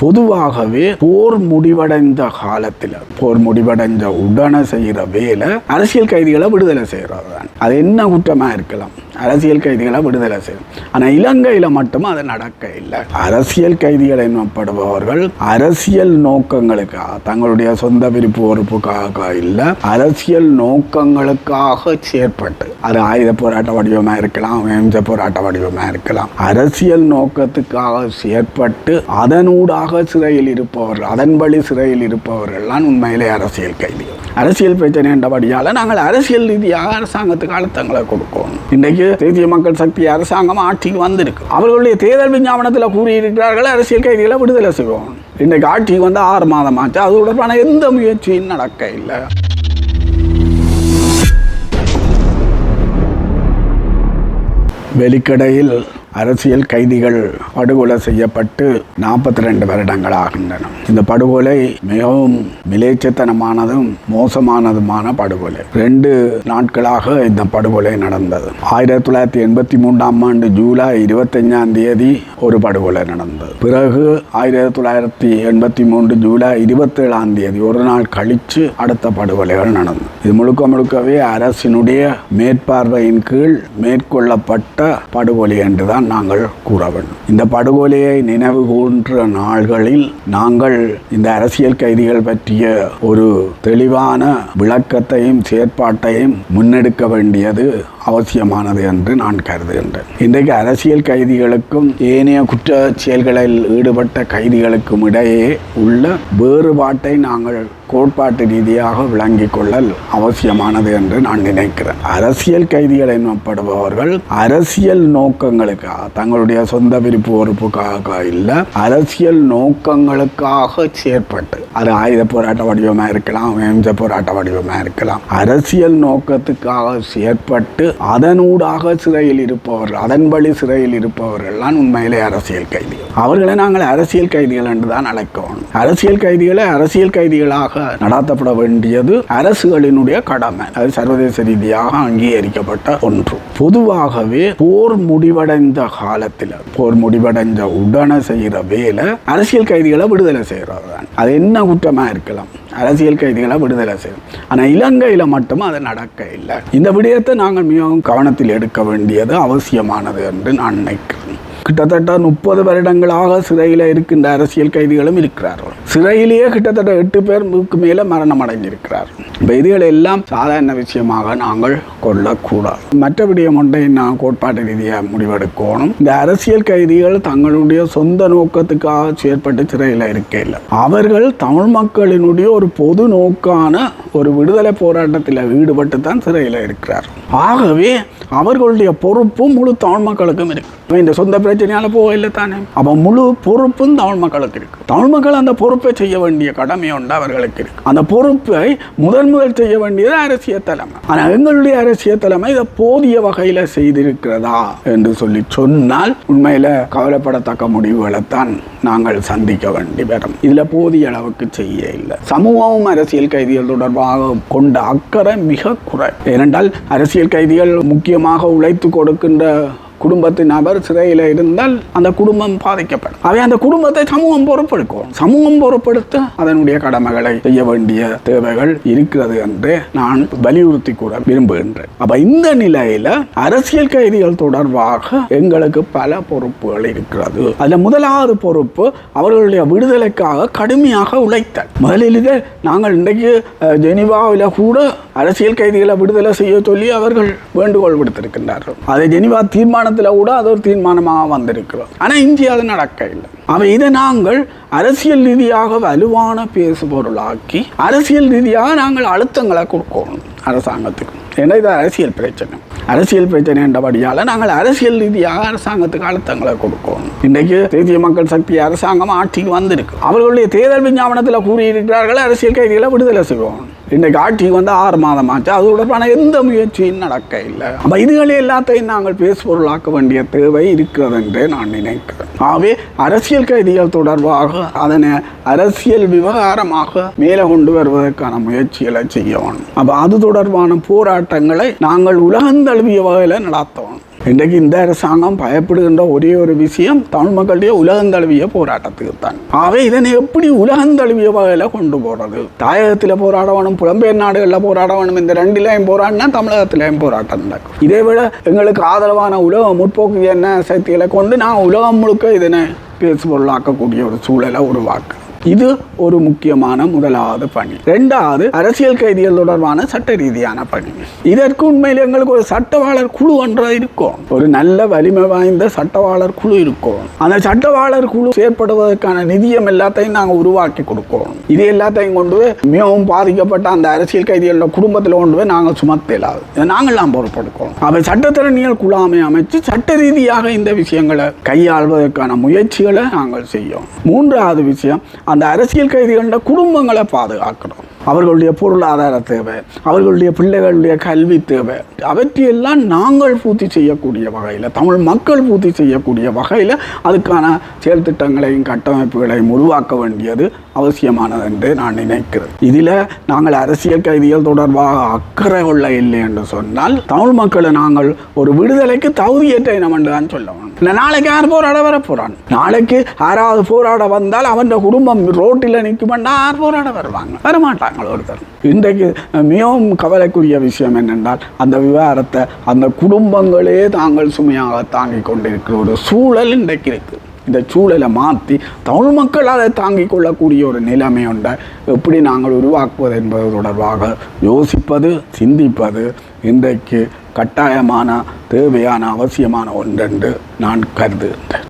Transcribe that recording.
பொதுவாகவே போர் முடிவடைந்த காலத்தில் போர் முடிவடைந்த உடனே செய்கிற வேலை அரசியல் கைதிகளை விடுதலை செய்கிறது தான் அது என்ன குற்றமாக இருக்கலாம்? அரசியல் கைதிகளை விடுதலை செய்யும் ஆனால் இலங்கையில் மட்டும் அது நடக்க இல்லை. அரசியல் கைதிகள் எனப்படுபவர்கள் அரசியல் நோக்கங்களுக்காக தங்களுடைய சொந்த விருப்பு பொறுப்புக்காக இல்லை அரசியல் நோக்கங்களுக்காக செயற்பட்டு. அது ஆயுத போராட்ட வடிவமாக இருக்கலாம் அஹிம்சை போராட்ட வடிவமாக இருக்கலாம். அரசியல் நோக்கத்துக்காக செயற்பட்டு அதனூடாக சிறையில் இருப்பவர்கள் அதன் வழி சிறையில் இருப்பவர்கள்லாம் உண்மையிலே அரசியல் கைதிகள். அரசியல் பிரச்சனை என்றபடியால் நாங்கள் அரசியல் ரீதியாக அரசாங்கத்துக்கு அழுத்தங்களை கொடுக்கணும். இன்றைக்கு தேசிய மக்கள் சக்தி அரசாங்கம் ஆட்சிக்கு வந்திருக்கு. அவர்களுடைய தேர்தல் விஞ்ஞாபனத்தில் கூறியிருக்கிறார்கள் அரசியல் கைதிகளை விடுதலை செய்வோம். இன்றைக்கு ஆட்சிக்கு வந்து ஆறு மாதம் ஆச்சு. அது தொடர்பான எந்த முயற்சியும் நடக்க இல்லை. வெளிக்கடையில் அரசியல் கைதிகள் படுகொலை செய்யப்பட்டு நாற்பத்தி ரெண்டு வருடங்கள் ஆகின்றன இந்த படுகொலை மிகவும் மிலேச்சத்தனமானதும் மோசமானதுமான படுகொலை. ரெண்டு நாட்களாக இந்த படுகொலை நடந்தது. ஆயிரத்தி தொள்ளாயிரத்தி எண்பத்தி மூன்றாம் ஆண்டு ஜூலை இருபத்தஞ்சாம் தேதி ஒரு படுகொலை நடந்தது. பிறகு ஆயிரத்தி தொள்ளாயிரத்தி எண்பத்தி மூன்று ஜூலை இருபத்தேழாம் தேதி ஒரு நாள் கழித்து அடுத்த படுகொலைகள் நடந்தது. இது முழுக்க முழுக்கவே அரசினுடைய மேற்பார்வையின் கீழ் மேற்கொள்ளப்பட்ட படுகொலை என்றுதான் நாங்கள் கூற வேண்டும். இந்த படுகொலையை நினைவு கூன்ற நாள்களில் நாங்கள் இந்த அரசியல் கைதிகள் பற்றிய ஒரு தெளிவான விளக்கத்தையும் செயற்பாட்டையும் முன்னெடுக்க வேண்டியது அவசியமானது என்று நான் கருதுகின்றேன். இன்றைக்கு அரசியல் கைதிகளுக்கும் ஏனைய குற்ற செயல்களில் ஈடுபட்ட கைதிகளுக்கும் இடையே உள்ள வேறுபாட்டை நாங்கள் கோட்பாட்டு ரீதியாக விளங்கிக் கொள்ளல் அவசியமானது என்று நான் நினைக்கிறேன். அரசியல் கைதிகள் எனப்படுபவர்கள் அரசியல் நோக்கங்களுக்காக தங்களுடைய சொந்த விருப்பு பொறுப்புக்காக இல்லை அரசியல் நோக்கங்களுக்காக செயற்பட்டு. அது ஆயுத போராட்ட வடிவமாக இருக்கலாம் அஹிம்சை போராட்ட வடிவமாக இருக்கலாம். அரசியல் நோக்கத்துக்காக செயற்பட்டு அதனூடாக சிறையில் இருப்பவர்கள் அதன் வழி சிறையில் இருப்பவர்கள்லாம் உண்மையிலே அரசியல் கைதிகள். அவர்களை நாங்கள் அரசியல் கைதிகள் என்று தான் அழைக்கணும். அரசியல் கைதிகளை அரசியல் கைதிகளாக நடாத்தப்பட வேண்டியது அரசுகளினுடைய கடமை. அது சர்வதேச ரீதியாக அங்கீகரிக்கப்பட்ட ஒன்று. பொதுவாகவே போர் முடிவடைந்த காலத்தில் போர் முடிவடைந்த உடனே செய்கிற வேலை அரசியல் கைதிகளை விடுதலை செய்கிறது தான் அது என்ன குற்றமாக இருக்கலாம்? அரசியல் கைதிகளை விடுதலை செய்யும். ஆனால் இலங்கையில் மட்டும் அது நடக்க இல்லை இந்த விடயத்தை நாங்கள் மிகவும் கவனத்தில் எடுக்க வேண்டியது அவசியமானது என்று நான் நினைக்கிறேன். கிட்டத்தட்ட முப்பது வருடங்களாக சிறையில் இருக்கின்ற அரசியல் கைதிகளும் இருக்கிறார்கள். சிறையிலேயே கிட்டத்தட்ட எட்டு பேருக்கு மேலே மரணம் அடைஞ்சிருக்கிறார்கள் இப்போ இதுகள் எல்லாம் சாதாரண விஷயமாக நாங்கள் கொள்ளக்கூடாது. மற்றபடி ஒன்றை நான் கோட்பாட்டு ரீதியாக முடிவெடுக்கணும். இந்த அரசியல் கைதிகள் தங்களுடைய சொந்த நோக்கத்துக்காக செயற்பட்டு சிறையில் இருக்கையில் அவர்கள் தமிழ் மக்களினுடைய ஒரு பொது நோக்கான ஒரு விடுதலை போராட்டத்தில் ஈடுபட்டு தான் சிறையில் இருக்கிறார் ஆகவே அவர்களுடைய பொறுப்பும் முழு தமிழ் மக்களுக்கும் இருக்கு. இந்த சொந்த பிரச்சனையால போகல தானே? அப்ப முழு பொறுப்பும் தமிழ் மக்களுக்கு இருக்கு. தமிழ் மக்கள் அந்த பொறுப்பை செய்ய வேண்டிய கடமை உண்டு அவர்களுக்கு இருக்கு. அந்த பொறுப்பை முதன் முதல் செய்ய வேண்டியது அரசியல் தலைமை. ஆனால் எங்களுடைய அரசியல் தலைமை இதை போதிய வகையில் செய்திருக்கிறதா என்று சொல்லி சொன்னால் உண்மையில் கவலைப்படத்தக்க முடிவுகளைத்தான் நாங்கள் சந்திக்க வேண்டி வரும். இதில் போதிய அளவுக்கு செய்ய இல்லை. சமூகமும் அரசியல் கைதிகள் தொடர்பாக கொண்ட அக்கறை மிக குறை. ஏனென்றால் அரசியல் கைதிகள் முக்கியமாக உழைத்து கொடுக்கின்ற குடும்பத்தின் நபர் சிறையில் இருந்தால் அந்த குடும்பம் பாதிக்கப்படும். அவை அந்த குடும்பத்தை சமூகம் பொறுப்பெடுக்கும். சமூகம் பொறுப்பெடுத்து அதனுடைய கடமைகளை செய்ய வேண்டிய தேவைகள் இருக்கிறது என்று நான் வலியுறுத்தி கூட விரும்புகின்றேன். அப்ப இந்த நிலையில அரசியல் கைதிகள் தொடர்பாக எங்களுக்கு பல பொறுப்புகள் இருக்கிறது. அதுல முதலாவது பொறுப்பு அவர்களுடைய விடுதலைக்காக கடுமையாக உழைத்தல். முதலில் நாங்கள் இன்றைக்கு ஜெனிவாவில் கூட அரசியல் கைதிகளை விடுதலை செய்ய சொல்லி அவர்கள் வேண்டுகோள் விடுத்திருக்கின்றார்கள். அதை ஜெனிவா தீர்மானம் தீர்மானத்தில் கூட அது ஒரு தீர்மானமாக வந்திருக்கிறோம் ஆனால் இந்தியா அது நடக்க இல்லை. அவை இதை நாங்கள் அரசியல் ரீதியாக வலுவான பேசுபொருளாக்கி அரசியல் ரீதியாக நாங்கள் அழுத்தங்களை கொடுக்கணும் அரசாங்கத்துக்கு. ஏன்னா இது அரசியல் பிரச்சனை. அரசியல் பிரச்சனை என்றபடியால் நாங்கள் அரசியல் ரீதியாக அரசாங்கத்துக்கு அழுத்தங்களை கொடுக்கணும். இன்றைக்கு தேசிய மக்கள் சக்தி அரசாங்கம் ஆட்சிக்கு வந்திருக்கு. அவர்களுடைய தேர்தல் விஞ்ஞாபனத்தில் கூறியிருக்கிறார்கள் அரசியல் கைதிகளை விடுதலை செய்வோம். இன்றைக்கு ஆட்சி வந்து ஆறு மாதம் ஆச்சு. அது தொடர்பான எந்த முயற்சியும் நடக்க இல்லை அப்போ இதுகளை எல்லாத்தையும் நாங்கள் பேசுபொருளாக்க வேண்டிய தேவை இருக்கிறது என்று நான் நினைக்கிறேன். ஆகவே அரசியல் கைதிகள் தொடர்பாக அதனை அரசியல் விவகாரமாக மேலே கொண்டு வருவதற்கான முயற்சிகளை செய்ய வேணும். அப்போ அது தொடர்பான போராட்டங்களை நாங்கள் உலகந்தழுவிய வகையில் நடத்தணும். இன்றைக்கு இந்த அரசாங்கம் பயப்படுகின்ற ஒரே ஒரு விஷயம் தமிழ் மக்களுடைய உலகந்தழுவிய போராட்டத்துக்கு தான் ஆகவே இதனை எப்படி உலகந்தழுவிய வகையில் கொண்டு போறது? தாயகத்தில் போராட வேணும் புலம்பெயர் நாடுகளில் போராட வேணும் இந்த ரெண்டிலையும் போராடினா தமிழகத்திலையும் போராட்டம் நடக்கும். இதை விட எங்களுக்கு ஆதரவான உலக முற்போக்கு என்ன சக்திகளை கொண்டு நான் உலகம் முழுக்க இதனை பேசுபொருளாக்கக்கூடிய ஒரு சூழலை உருவாக்கு இது ஒரு முக்கியமான முதலாவது பணி. ரெண்டாவது அரசியல் கைதிகள் தொடர்பான சட்ட ரீதியான பணி. இதற்கு உண்மையில் எங்களுக்கு ஒரு சட்டவாளர் குழு ஒன்றாக இருக்கும். ஒரு நல்ல வலிமை வாய்ந்த சட்டவாளர் குழு இருக்கும். அந்த சட்டவாளர் குழு செயற்படுவதற்கான நிதியம் எல்லாத்தையும் நாங்கள் உருவாக்கி கொடுக்கோம் இது எல்லாத்தையும் கொண்டு மிகவும் பாதிக்கப்பட்ட அந்த அரசியல் கைதிகளோட குடும்பத்தில் கொண்டு போய் நாங்கள் சுமத்தலாது நாங்கள்லாம் பொறுப்பெடுக்கோம் அவை சட்டத்திறனியல் குழாமை அமைச்சு சட்ட ரீதியாக இந்த விஷயங்களை கையாள்வதற்கான முயற்சிகளை நாங்கள் செய்யும். மூன்றாவது விஷயம் அந்த அரசியல் கைதிகளோட குடும்பங்களை பாதுகாக்கணும். அவர்களுடைய பொருளாதார தேவை அவர்களுடைய பிள்ளைகளுடைய கல்வி தேவை. அவற்றையெல்லாம் நாங்கள் பூர்த்தி செய்யக்கூடிய வகையில் தமிழ் மக்கள் பூர்த்தி செய்யக்கூடிய வகையில் அதுக்கான செயல்திட்டங்களையும் கட்டமைப்புகளையும் உருவாக்க வேண்டியது அவசியமானது என்று நான் நினைக்கிறேன். இதில் நாங்கள் அரசியல் கைதிகள் தொடர்பாக அக்கறை கொள்ள இல்லை என்று சொன்னால் தமிழ் மக்களை நாங்கள் ஒரு விடுதலைக்கு தகுதியற்ற இனம் என்று தான் இல்லை நாளைக்கு யார் போராட வர போறான்? நாளைக்கு யாராவது போராட வந்தால் அவன் குடும்பம் ரோட்டில் நிற்குமெண்டா யார் போராட வருவாங்க? வரமாட்டாங்க. ஒருத்தர் இன்றைக்கு மிகவும் கவலைக்குரிய விஷயம் என்னென்றால் அந்த விவகாரத்தை அந்த குடும்பங்களே தாங்கள் சுமையாக தாங்கிக் கொண்டிருக்கிற ஒரு சூழல் இன்றைக்கு இருக்குது இந்த சூழலை மாற்றி தமிழ் மக்கள் அதை தாங்கிக் கொள்ளக்கூடிய ஒரு நிலைமை உண்டை? எப்படி நாங்கள் உருவாக்குவது என்பது தொடர்பாக யோசிப்பது சிந்திப்பது இன்றைக்கு கட்டாயமான தேவையான அவசியமான ஒன்றென்று நான் கருதுகின்றேன்.